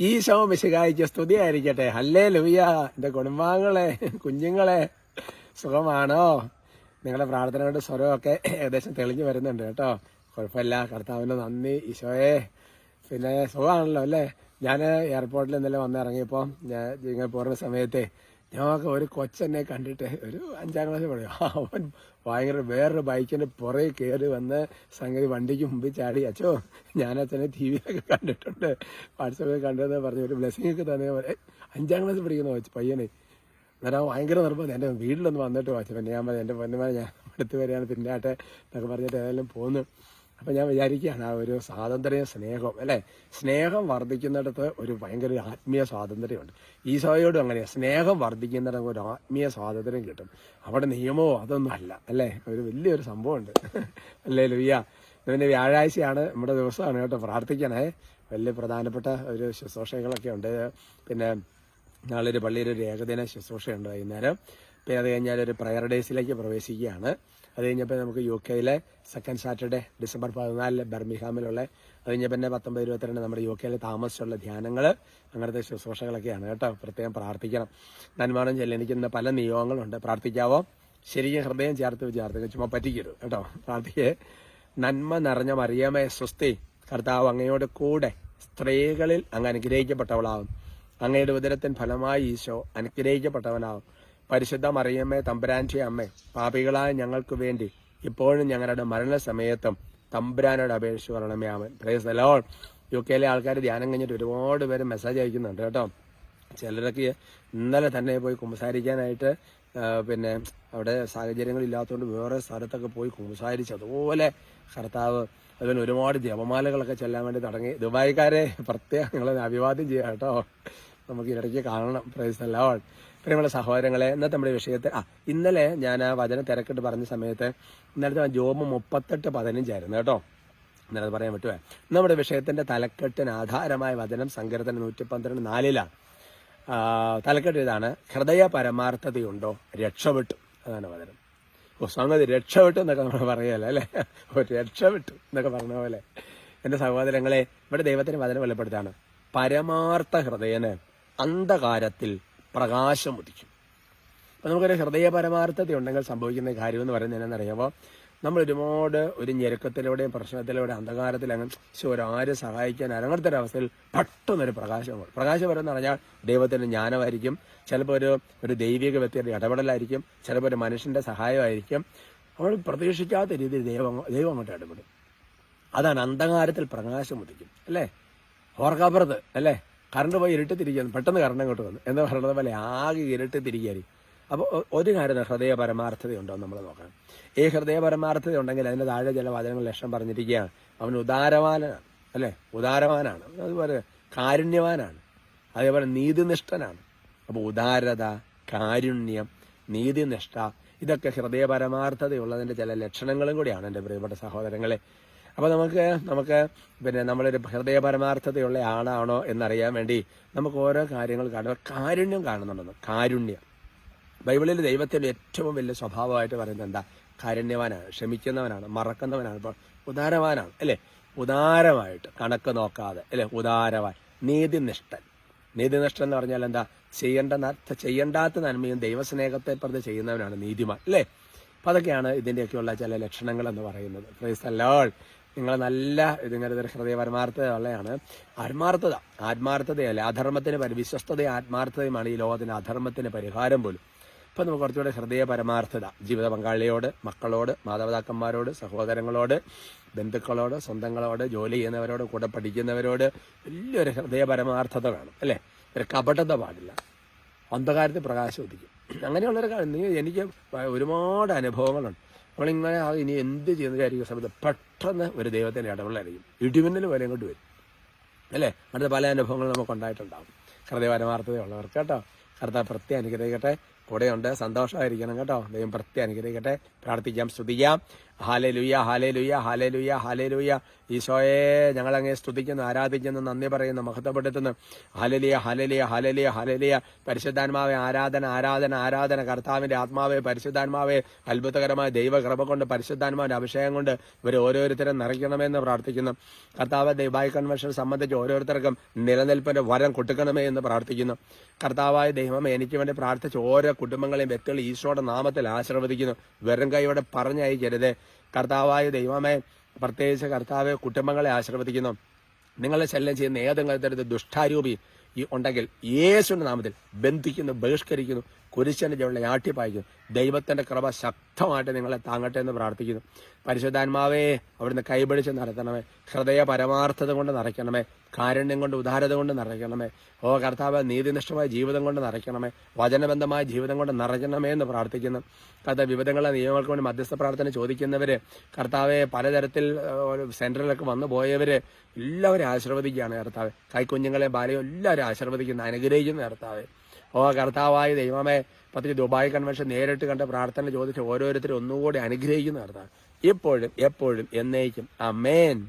ഈശോ മിശികായിക്ക് സ്തുതിയായിരിക്കട്ടെ ഹല്ലേ ലുയ്യ എന്റെ കുടുംബാംഗങ്ങളെ കുഞ്ഞുങ്ങളെ സുഖമാണോ? നിങ്ങളുടെ പ്രാർത്ഥനയുടെ സ്വരമൊക്കെ ഏകദേശം തെളിഞ്ഞു വരുന്നുണ്ട് കേട്ടോ. കുഴപ്പമില്ല. കർത്താവിന് നന്ദി. ഈശോയെ. പിന്നെ സുഖമാണല്ലോ അല്ലേ? ഞാൻ എയർപോർട്ടിൽ ഇന്നലെ വന്നിറങ്ങിയപ്പോൾ ഞാൻ ഇങ്ങനെ പോകുന്ന സമയത്തെ ഞങ്ങൾക്ക് ഒരു കൊച്ചെന്നെ കണ്ടിട്ട് ഒരു അഞ്ചാം ക്ലാസ് പഠിക്കും. അവൻ ഭയങ്കര വേറൊരു ബൈക്കിന്റെ പുറകെ കയറി വന്ന് സംഗതി വണ്ടിക്ക് മുമ്പിൽ ചാടി. അച്ഛോ ഞാൻ അച്ഛനെ ടി വിയിലൊക്കെ കണ്ടിട്ടുണ്ട്. വാട്സപ്പിൽ കണ്ടെന്ന് പറഞ്ഞു ഒരു ബ്ലെസ്സിങ് ഒക്കെ തന്നെ. അഞ്ചാം ക്ലാസ് പഠിക്കുന്ന വെച്ച് പയ്യനെ. അവൻ ഭയങ്കര നിർബന്ധം. എന്റെ വീട്ടിലൊന്ന് വന്നിട്ട് വാച്ചു പിന്നെ ഞാൻ പറഞ്ഞു എന്റെ പൊന്നുമാരെ ഞാൻ അടുത്ത് വരികയാണ് പിന്നാട്ടെ എന്നൊക്കെ പറഞ്ഞിട്ട് ഏതായാലും പോന്നു. അപ്പം ഞാൻ വിചാരിക്കുകയാണ് ആ ഒരു സ്വാതന്ത്ര്യ സ്നേഹം അല്ലേ? സ്നേഹം വർദ്ധിക്കുന്നിടത്ത് ഒരു ഭയങ്കര ഒരു ആത്മീയ സ്വാതന്ത്ര്യമുണ്ട്. ഈശോയോടും അങ്ങനെയാണ് സ്നേഹം വർദ്ധിക്കുന്നിടത്ത് ഒരു ആത്മീയ സ്വാതന്ത്ര്യം കിട്ടും. അവിടെ നിയമമോ അതൊന്നും അല്ല അല്ലേ? ഒരു വലിയൊരു സംഭവമുണ്ട്. അല്ലേ ലുയ്യ പിന്നെ വ്യാഴാഴ്ചയാണ് നമ്മുടെ ദിവസമാണ് കേട്ടോ. പ്രാർത്ഥിക്കണേ. വലിയ പ്രധാനപ്പെട്ട ഒരു ശുശ്രൂഷകളൊക്കെ ഉണ്ട്. പിന്നെ നാളെ ഒരു പള്ളിയിൽ ഒരു ഏകദിന ശുശ്രൂഷയുണ്ട് വൈകുന്നേരം. പിന്നെ അത് കഴിഞ്ഞാൽ ഒരു പ്രയർ ഡേയ്സിലേക്ക് പ്രവേശിക്കുകയാണ്. അത് കഴിഞ്ഞപ്പോൾ നമുക്ക് യു കെയിലെ സെക്കൻഡ് സാറ്റർഡേ ഡിസംബർ പതിനാലിൽ ബർമിഹാമിലുള്ള അത് കഴിഞ്ഞപ്പോൾ പിന്നെ പത്തൊമ്പത് ഇരുപത്തിരണ്ട് നമ്മുടെ യു കെയിൽ താമസിച്ചുള്ള ധ്യാനങ്ങൾ അങ്ങനത്തെ ശുശ്രൂഷകളൊക്കെയാണ് കേട്ടോ. പ്രത്യേകം പ്രാർത്ഥിക്കണം. നന്മാണം ചെല്ലിനിക്കുന്ന പല നിയോഗങ്ങളുണ്ട്. പ്രാർത്ഥിക്കാവോ? ശരിക്കും ഹൃദയം ചേർത്ത് വിചാർത്തുക ചുമ്മാ പറ്റിക്കരുത് കേട്ടോ. പ്രാർത്ഥിക്കേ. നന്മ നിറഞ്ഞ മറിയമേ സ്വസ്തി. കർത്താവ് അങ്ങയോട് കൂടെ സ്ത്രീകളിൽ അങ്ങ് അനുഗ്രഹിക്കപ്പെട്ടവളാവും. അങ്ങയുടെ ഉദരത്തിൻ ഫലമായി ഈശോ അനുഗ്രഹിക്കപ്പെട്ടവനാവും. പരിശുദ്ധ മറിയമ്മേ തമ്പുരാന്റെ അമ്മേ പാപികളായ ഞങ്ങൾക്ക് വേണ്ടി ഇപ്പോഴും ഞങ്ങളുടെ മരണസമയത്തും തമ്പുരാനോട് അപേക്ഷിച്ച് പറയണമേ അവൻ പ്രേസ് ലോൾ യു കെയിലെ ആൾക്കാർ ധ്യാനം കഴിഞ്ഞിട്ട് ഒരുപാട് പേര് മെസ്സേജ് അയക്കുന്നുണ്ട് കേട്ടോ. ചിലരൊക്കെ ഇന്നലെ തന്നെ പോയി കുമ്പസാരിക്കാനായിട്ട് പിന്നെ അവിടെ സാഹചര്യങ്ങൾ ഇല്ലാത്തതുകൊണ്ട് വേറെ സ്ഥലത്തൊക്കെ പോയി കുമ്പസാരിച്ച് അതുപോലെ കർത്താവ് അതുപോലെ ഒരുപാട് ജപമാലകളൊക്കെ ചെല്ലാൻ വേണ്ടി തുടങ്ങി. ദുബായിക്കാരെ പ്രത്യേകം നിങ്ങളെ അഭിവാദ്യം ചെയ്യാം കേട്ടോ. നമുക്ക് ഇടയ്ക്ക് കാണണം. പ്രൈസ് അല്ലോൾ പ്രിയമുള്ള സഹോദരങ്ങളെ ഇന്നത്തെ നമ്മുടെ വിഷയത്തെ ആ ഇന്നലെ ഞാൻ ആ വചന തിരക്കിട്ട് പറഞ്ഞ സമയത്ത് ഇന്നലത്തെ ജോബ് മുപ്പത്തെട്ട് പതിനഞ്ചായിരുന്നു കേട്ടോ. ഇന്നലെ പറയാൻ പറ്റുമേ? നമ്മുടെ വിഷയത്തിന്റെ തലക്കെട്ടിന് ആധാരമായ വചനം സങ്കീർത്തനം നൂറ്റി പന്ത്രണ്ട് നാലിലാണ് തലക്കെട്ട് ഇതാണ് ഹൃദയ പരമാർത്ഥതയുണ്ടോ? രക്ഷപ്പെട്ടു അതാണ് വചനം. ഓ സംഗതി രക്ഷപ്പെട്ടു എന്നൊക്കെ നമ്മൾ പറയല്ലേ അല്ലേ? രക്ഷപ്പെട്ടു എന്നൊക്കെ പറഞ്ഞ പോലെ. എന്റെ സഹോദരങ്ങളെ ഇവിടെ ദൈവത്തിന് വചനം വെളിപ്പെടുത്താണ് പരമാർത്ഥ ഹൃദയന് അന്ധകാരത്തിൽ പ്രകാശം ഉദിക്കും. അപ്പം നമുക്കൊരു ഹൃദയ പരമാർത്ഥത ഉണ്ടെങ്കിൽ സംഭവിക്കുന്ന കാര്യം എന്ന് പറയുന്നത് എന്നാണെന്നറിയാമോ? നമ്മൾ ഒരുപാട് ഒരു ഞെരുക്കത്തിലൂടെയും പ്രശ്നത്തിലൂടെയും അന്ധകാരത്തിൽ അങ്ങനെ ശോ, ആരും സഹായിക്കാൻ അങ്ങനത്തെ ഒരു അവസ്ഥയിൽ പെട്ടെന്നൊരു പ്രകാശം. പ്രകാശം വരുമെന്ന് പറഞ്ഞാൽ ദൈവത്തിന്റെ ജ്ഞാനമായിരിക്കും. ചിലപ്പോൾ ഒരു ഒരു ദൈവിക വ്യക്തിയുടെ ഇടപെടലായിരിക്കും. ചിലപ്പോൾ ഒരു മനുഷ്യന്റെ സഹായമായിരിക്കും. നമ്മൾ പ്രതീക്ഷിക്കാത്ത രീതിയിൽ ദൈവം ദൈവം അങ്ങോട്ട് ഇടപെടും. അതാണ് അന്ധകാരത്തിൽ പ്രകാശം ഉദിക്കും. അല്ലേ? ഓർക്കാപ്പുറത്ത്. അല്ലേ? കറണ്ട് പോയി ഇരുട്ട് തിരിക്കുന്നു പെട്ടെന്ന് കറണ്ട് അങ്ങോട്ട് വന്നു. എന്ന് പറയുന്നത് പോലെ ആകെ ഇരുട്ട് തിരികയായിരിക്കും അപ്പോൾ ഒരു കാര്യം ഹൃദയ പരമാർത്ഥതയുണ്ടോ നമ്മൾ നോക്കണം. ഈ ഹൃദയ പരമാർത്ഥത ഉണ്ടെങ്കിൽ അതിന്റെ താഴെ ചില വചനങ്ങൾ ലക്ഷം പറഞ്ഞിരിക്കുകയാണ്. അവൻ ഉദാരവാനാണ് അല്ലേ? ഉദാരവാനാണ്. അതുപോലെ കാരുണ്യവാനാണ്. അതേപോലെ നീതിനിഷ്ഠനാണ്. അപ്പോൾ ഉദാരത കാരുണ്യം നീതിനിഷ്ഠ ഇതൊക്കെ ഹൃദയ പരമാർത്ഥതയുള്ളതിന്റെ ചില ലക്ഷണങ്ങളും കൂടിയാണ് എന്റെ പ്രിയപ്പെട്ട സഹോദരങ്ങളെ. അപ്പോൾ നമുക്ക് നമുക്ക് പിന്നെ നമ്മളൊരു ഹൃദയ പരമാർത്ഥതയുള്ള ആളാണോ എന്നറിയാൻ വേണ്ടി നമുക്ക് ഓരോ കാര്യങ്ങൾ കാണുക കാരുണ്യം കാണുന്നുണ്ടെന്ന് കാരുണ്യം. ബൈബിളിൽ ദൈവത്തിന്റെ ഏറ്റവും വലിയ സ്വഭാവമായിട്ട് പറയുന്നത് എന്താ? കാരുണ്യവാനാണ് ക്ഷമിക്കുന്നവനാണ് മറക്കുന്നവനാണ് ഇപ്പോൾ ഉദാരവാനാണ് അല്ലേ? ഉദാരമായിട്ട് കണക്ക് നോക്കാതെ അല്ലേ? ഉദാരവാൻ നീതിനിഷ്ഠൻ. നീതിനിഷ്ഠൻ എന്ന് പറഞ്ഞാൽ എന്താ? ചെയ്യേണ്ട ചെയ്യേണ്ടാത്ത നന്മയും ദൈവസ്നേഹത്തെ പ്രതി ചെയ്യുന്നവനാണ് നീതിമാൻ അല്ലേ? അപ്പൊ അതൊക്കെയാണ് ഇതിന്റെയൊക്കെയുള്ള ചില ലക്ഷണങ്ങൾ എന്ന് പറയുന്നത് നിങ്ങൾ നല്ല ഇതിങ്ങനെ ഹൃദയ പരമാർത്ഥത ഉള്ളതാണ് ആത്മാർത്ഥത ആത്മാർത്ഥതയല്ല അധർമ്മത്തിന് പരി ആത്മാർത്ഥതയുമാണ് ഈ ലോകത്തിന് അധർമ്മത്തിന് പരിഹാരം പോലും. അപ്പം നമുക്ക് കുറച്ചുകൂടെ ഹൃദയ പരമാർത്ഥത ജീവിത പങ്കാളിയോട് മക്കളോട് മാതാപിതാക്കന്മാരോട് സഹോദരങ്ങളോട് ബന്ധുക്കളോട് സ്വന്തങ്ങളോട് ജോലി ചെയ്യുന്നവരോട് കൂടെ പഠിക്കുന്നവരോട് വലിയൊരു ഹൃദയ പരമാർത്ഥത വേണം അല്ലേ? ഒരു കപടത പാടില്ല. അന്ധകാരത്തിൽ പ്രകാശം ഉദിക്കും. അങ്ങനെയുള്ളൊരു കാര്യം എനിക്ക് ഒരുപാട് അനുഭവങ്ങളുണ്ട്. നമ്മളിങ്ങനെ ആ ഇനി എന്ത് ചെയ്യുന്ന വിചാരിക്കുന്ന സമയത്ത് പെട്ടെന്ന് ഒരു ദൈവത്തിന്റെ ഇടപെടലായിരിക്കും ഇടിമിന്നൽ പോലെ ഇങ്ങോട്ട് വരും. അല്ലേ? അടുത്ത പല അനുഭവങ്ങളും നമുക്ക് ഉണ്ടായിട്ടുണ്ടാവും. ഹൃദയ ഉള്ളവർക്ക് കേട്ടോ കർത്താവ് പ്രത്യേക അനുഗ്രഹിക്കട്ടെ. കൂടെയുണ്ട്. സന്തോഷമായിരിക്കണം കേട്ടോ. ദൈവം പ്രത്യേക അനുഗ്രഹിക്കട്ടെ. പ്രാർത്ഥിക്കാം സ്തുതിക്കാം. ഹാലേ ലുയ്യ ഹാലേ ലുയ്യ ഹാലേ ലുയ്യ ഹാലേ ലുയ്യ ഈശോയെ ഞങ്ങളങ്ങേ സ്തുതിക്കുന്നു ആരാധിക്കുന്നു നന്ദി പറയുന്നു മഹത്വപ്പെടുത്തുന്നു. ഹലലിയ ഹലലിയ ഹലലിയ ഹലലിയ. പരിശുദ്ധാത്മാവെ ആരാധന ആരാധന ആരാധന. കർത്താവിന്റെ ആത്മാവെ പരിശുദ്ധാത്മാവെ. അത്ഭുതകരമായ ദൈവകൃപ കൊണ്ട് പരിശുദ്ധാത്മാവിന്റെ അഭിഷേകം കൊണ്ട് ഇവർ ഓരോരുത്തരും നിറയ്ക്കണമെന്ന് പ്രാർത്ഥിക്കുന്നു. കർത്താവ് ദൈവായി കൺവെൻഷൻ സംബന്ധിച്ച് ഓരോരുത്തർക്കും നിലനിൽപ്പിന്റെ വരം കൊടുക്കണമേ എന്ന് പ്രാർത്ഥിക്കുന്നു. കർത്താവായ ദൈവം എനിക്ക് വേണ്ടി പ്രാർത്ഥിച്ച ഓരോ കുടുംബങ്ങളെയും വ്യക്തികൾ ഈശോയുടെ നാമത്തിൽ ആശീർവദിക്കുന്നു. വെറും കൈയോടെ പറഞ്ഞയക്കരുത്. കർത്താവായ ദൈവമേ പ്രത്യേകിച്ച് കർത്താവ് കുടുംബങ്ങളെ ആശീർവദിക്കുന്നു. നിങ്ങളെ ശല്യം ചെയ്യുന്ന ഏതെങ്കിലും തരത്തിൽ ദുഷ്ടാരൂപി ഉണ്ടെങ്കിൽ യേശുവിന്റെ നാമത്തിൽ ബന്ധിക്കുന്നു ബഹിഷ്കരിക്കുന്നു കുരിശന്റെ ജവളെ ആട്ടിപ്പായിക്കുന്നു ദൈവത്തിന്റെ കൃപ ശക്തമായിട്ട് നിങ്ങളെ താങ്ങട്ടെ എന്ന് പ്രാർത്ഥിക്കുന്നു. പരിശുദ്ധാത്മാവേ അവിടുന്ന് കൈപിടിച്ച് നടത്തണമേ. ഹൃദയ പരമാർത്ഥത കൊണ്ട് നിറയ്ക്കണമേ കാരുണ്യം കൊണ്ട് ഉദാരത കൊണ്ട് നിറയ്ക്കണമേ ഓ കർത്താവ് നീതിനിഷ്ഠമായ ജീവിതം കൊണ്ട് നിറയ്ക്കണമേ വചനബന്ധമായ ജീവിതം കൊണ്ട് നിറയ്ക്കണമേ എന്ന് പ്രാർത്ഥിക്കുന്നു. കഥ വിവിധങ്ങളെ നിയമങ്ങൾക്ക് വേണ്ടി മധ്യസ്ഥ പ്രാർത്ഥന ചോദിക്കുന്നവർ കർത്താവെ പലതരത്തിൽ സെന്ററിലൊക്കെ വന്നു പോയവർ എല്ലാവരും ആശീർവദിക്കുകയാണ് കർത്താവ്. കൈക്കുഞ്ഞുങ്ങളെ ബാലയും എല്ലാവരും ആശീർവദിക്കുന്നു അനുഗ്രഹിക്കുന്നു കർത്താവ്. ഓ കർത്താവായ ദൈവമേ പ്രത്യേകിച്ച് ദുബായ് കൺവെൻഷൻ നേരിട്ട് കണ്ട പ്രാർത്ഥന ചോദിച്ച് ഓരോരുത്തരും ഒന്നുകൂടി അനുഗ്രഹിക്കുന്ന കർത്താവ്. ഇപ്പോഴും എപ്പോഴും എന്നേക്കും. അമേൻ